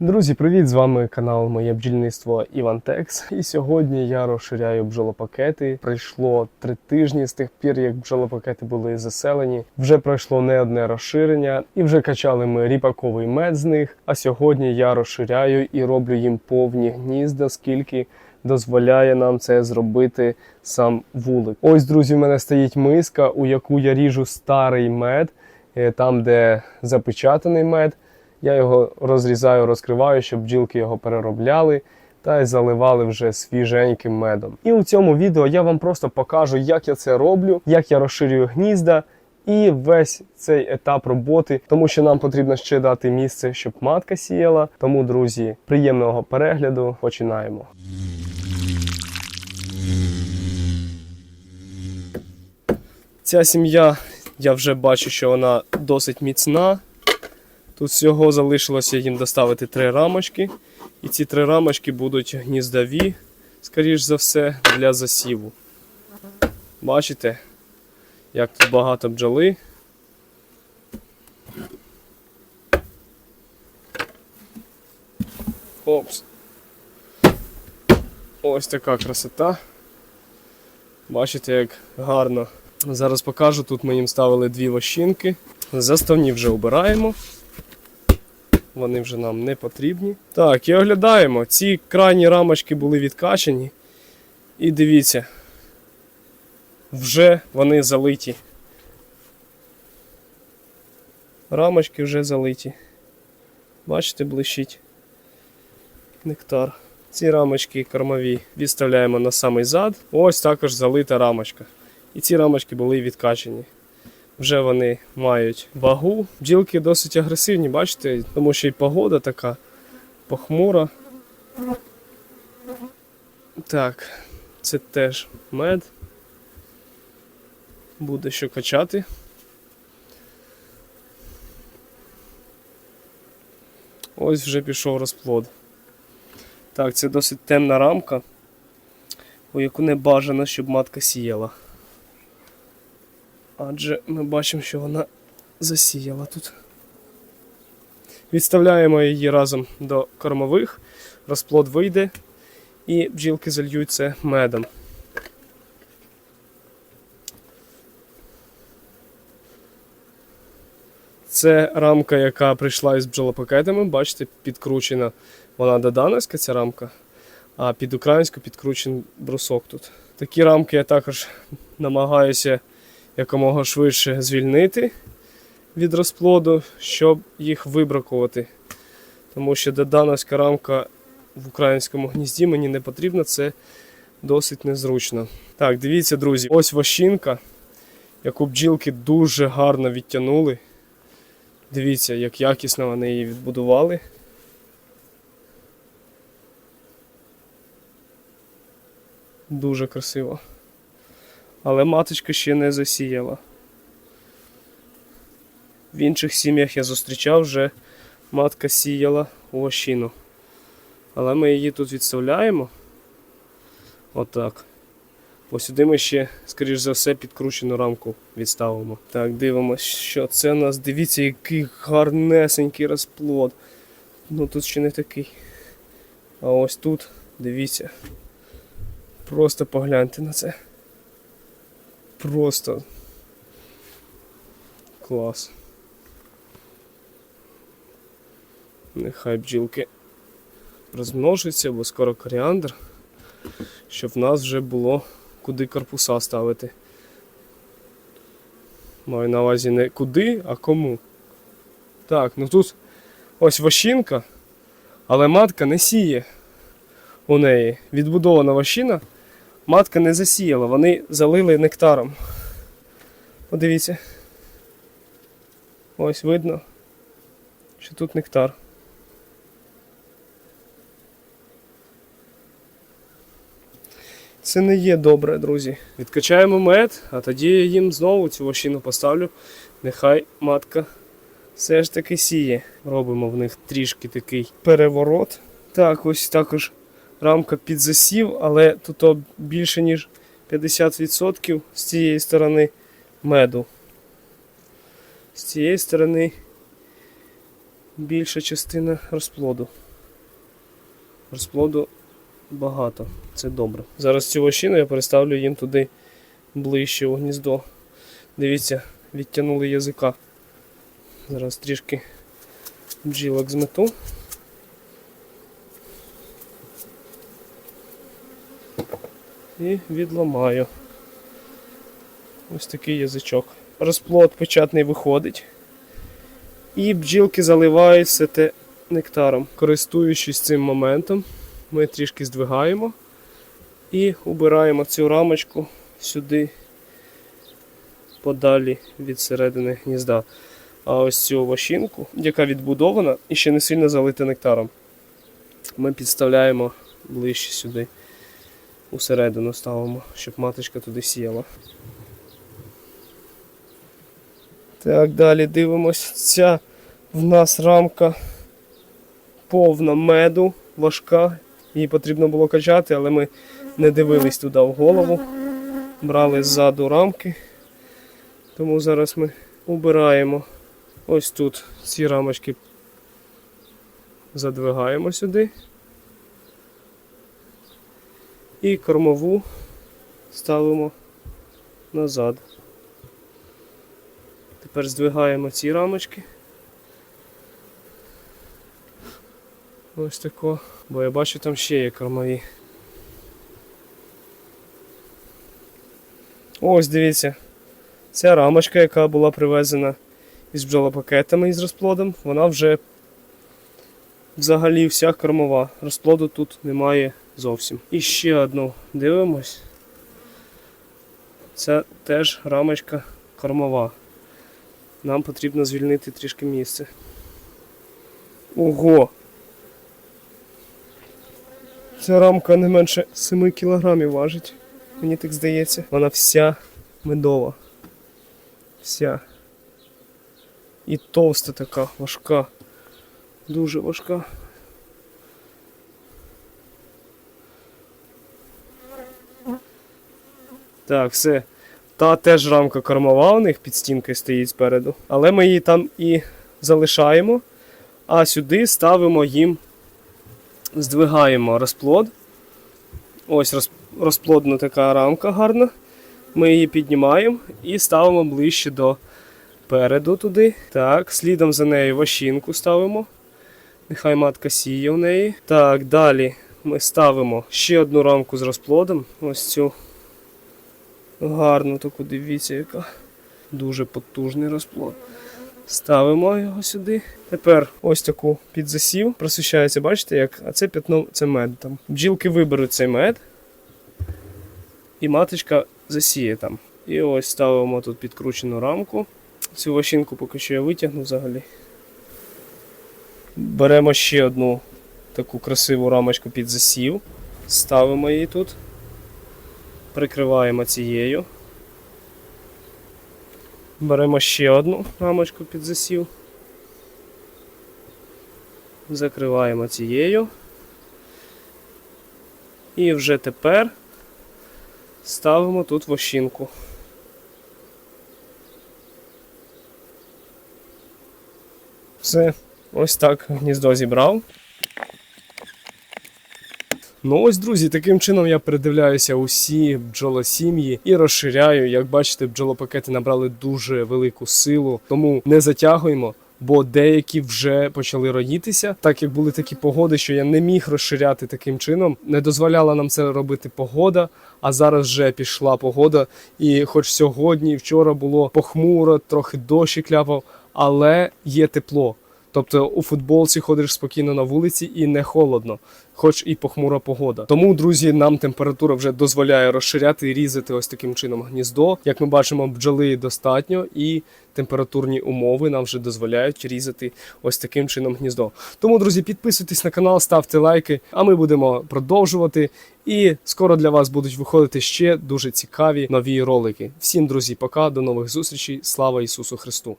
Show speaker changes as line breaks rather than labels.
Друзі, привіт! З вами канал Моє бджільництво Іван Текс. І сьогодні я розширяю бджолопакети. Пройшло три тижні з тих пір, як бджолопакети були заселені. Вже пройшло не одне розширення, і вже качали ми ріпаковий мед з них. А сьогодні я розширяю і роблю їм повні гнізда, скільки дозволяє нам це зробити сам вулик. Ось, друзі, в мене стоїть миска, у яку я ріжу старий мед, е, там, де запечатаний мед. Я його розрізаю, розкриваю, щоб бджілки його переробляли та й заливали вже свіженьким медом. І у цьому відео я вам просто покажу, як я це роблю, як я розширюю гнізда і весь цей етап роботи, тому що нам потрібно ще дати місце, щоб матка сіяла. Тому, друзі, приємного перегляду. Починаємо. Ця сім'я, я вже бачу, що вона досить міцна. Тут всього залишилося їм доставити три рамочки. І ці три рамочки будуть гніздові, скоріш за все, для засіву. Бачите, як тут багато бджоли. Опс. Ось така красота. Бачите, як гарно. Зараз покажу. Тут ми їм ставили дві лощинки. Заставні вже обираємо. Вони вже нам не потрібні. Так, і оглядаємо. Ці крайні рамочки були відкачені. І дивіться, вже вони залиті. Рамочки вже залиті. Бачите, блищить нектар. Ці рамочки кормові відставляємо на самий зад. Ось також залита рамочка. І ці рамочки були відкачені. Вже вони мають вагу. Бджілки досить агресивні, бачите, тому що і погода така похмура. Так, це теж мед. Буде що качати. Ось вже пішов розплод. Так, це досить темна рамка, у яку не бажано, щоб матка сіяла. Адже ми бачимо, що вона засіяла тут. Відставляємо її разом до кормових, розплод вийде і бджілки зальють це медом. Це рамка, яка прийшла із бджолопакетами, бачите, підкручена вона до Дановська, ця рамка, а під українську підкручений брусок тут. Такі рамки я також намагаюся якомога швидше звільнити від розплоду, щоб їх вибракувати. Тому що додановська рамка в українському гнізді мені не потрібна, це досить незручно. Так, дивіться, друзі, ось вощинка, яку бджілки дуже гарно відтягнули. Дивіться, як якісно вони її відбудували. Дуже красиво але маточка ще не засіяла. В інших сім'ях я зустрічав вже матка сіяла овощину. Але ми її тут відставляємо. Отак. Ось сюди ми ще, скоріш за все, підкручену рамку відставимо. Так, дивимося, що це у нас. Дивіться, який гарнесенький розплод. Ну тут ще не такий. А ось тут, дивіться. Просто погляньте на це. Просто клас. Нехай бджілки розмножуються, бо скоро коріандр, щоб в нас вже було куди корпуса ставити. Маю на увазі не куди, а кому. Так, ну тут ось вощинка, але матка не сіє у неї. Відбудована вощина матка не засіяла, вони залили нектаром. Подивіться. Ось видно, що тут нектар. Це не є добре, друзі. Відкачаємо мед, а тоді я їм знову цю вощину поставлю. Нехай матка все ж таки сіє. Робимо в них трішки такий переворот. Так, ось також рамка під засів, але тут більше ніж 50% з цієї сторони меду. З цієї сторони більша частина розплоду. Розплоду багато, це добре. Зараз цю вощину я переставлю їм туди ближче у гніздо. Дивіться, відтягнули язика. Зараз трішки бджілок змету. І відламаю. Ось такий язичок. Розплод печатний виходить. І бджілки заливають все те нектаром. Користуючись цим моментом, ми трішки здвигаємо і убираємо цю рамочку сюди подалі від середини гнізда. А ось цю вощинку, яка відбудована і ще не сильно залита нектаром, ми підставляємо ближче сюди, усередину ставимо, щоб маточка туди сіяла. Так, далі дивимось. Ця в нас рамка повна меду, важка. Її потрібно було качати, але ми не дивились туди в голову. Брали ззаду рамки. Тому зараз ми убираємо ось тут ці рамочки задвигаємо сюди. І кормову ставимо назад. Тепер здвигаємо ці рамочки. Ось тако. Бо я бачу там ще є кормові. Ось дивіться. Ця рамочка, яка була привезена із бджолопакетами із розплодом, вона вже взагалі вся кормова. Розплоду тут немає зовсім. І ще одну дивимось. Це теж рамочка кормова. Нам потрібно звільнити трішки місце. Ого! Ця рамка не менше 7 кілограмів важить. Мені так здається. Вона вся медова. Вся. І товста така, важка. Дуже важка. Так, все. Та теж рамка кормова у них під стінкою стоїть спереду. Але ми її там і залишаємо, а сюди ставимо їм, здвигаємо розплод. Ось роз- розплодна така рамка гарна. Ми її піднімаємо і ставимо ближче до переду туди. Так, слідом за нею вощинку ставимо. Нехай матка сіє в неї. Так, далі ми ставимо ще одну рамку з розплодом. Ось цю гарну таку, дивіться, яка дуже потужний розплод. Ставимо його сюди. Тепер ось таку підзасів. Просвіщається, бачите, як? А це п'ятно це мед. Там. Бджілки виберуть цей мед. І маточка засіє там. І ось ставимо тут підкручену рамку. Цю вощинку поки що я витягну взагалі. Беремо ще одну таку красиву рамочку під засів. Ставимо її тут. Прикриваємо цією. Беремо ще одну рамочку під засів. Закриваємо цією. І вже тепер ставимо тут вощинку. Все, ось так гніздо зібрав. Ну ось, друзі, таким чином я передивляюся усі бджолосім'ї і розширяю. Як бачите, бджолопакети набрали дуже велику силу, тому не затягуємо. Бо деякі вже почали родітися, так як були такі погоди, що я не міг розширяти таким чином. Не дозволяла нам це робити погода. А зараз вже пішла погода. І хоч сьогодні вчора було похмуро, трохи дощі кляпав, але є тепло. Тобто у футболці ходиш спокійно на вулиці і не холодно, хоч і похмура погода. Тому, друзі, нам температура вже дозволяє розширяти і різати ось таким чином гніздо. Як ми бачимо, бджоли достатньо, і температурні умови нам вже дозволяють різати ось таким чином гніздо. Тому, друзі, підписуйтесь на канал, ставте лайки, а ми будемо продовжувати. І скоро для вас будуть виходити ще дуже цікаві нові ролики. Всім, друзі, пока, до нових зустрічей. Слава Ісусу Христу!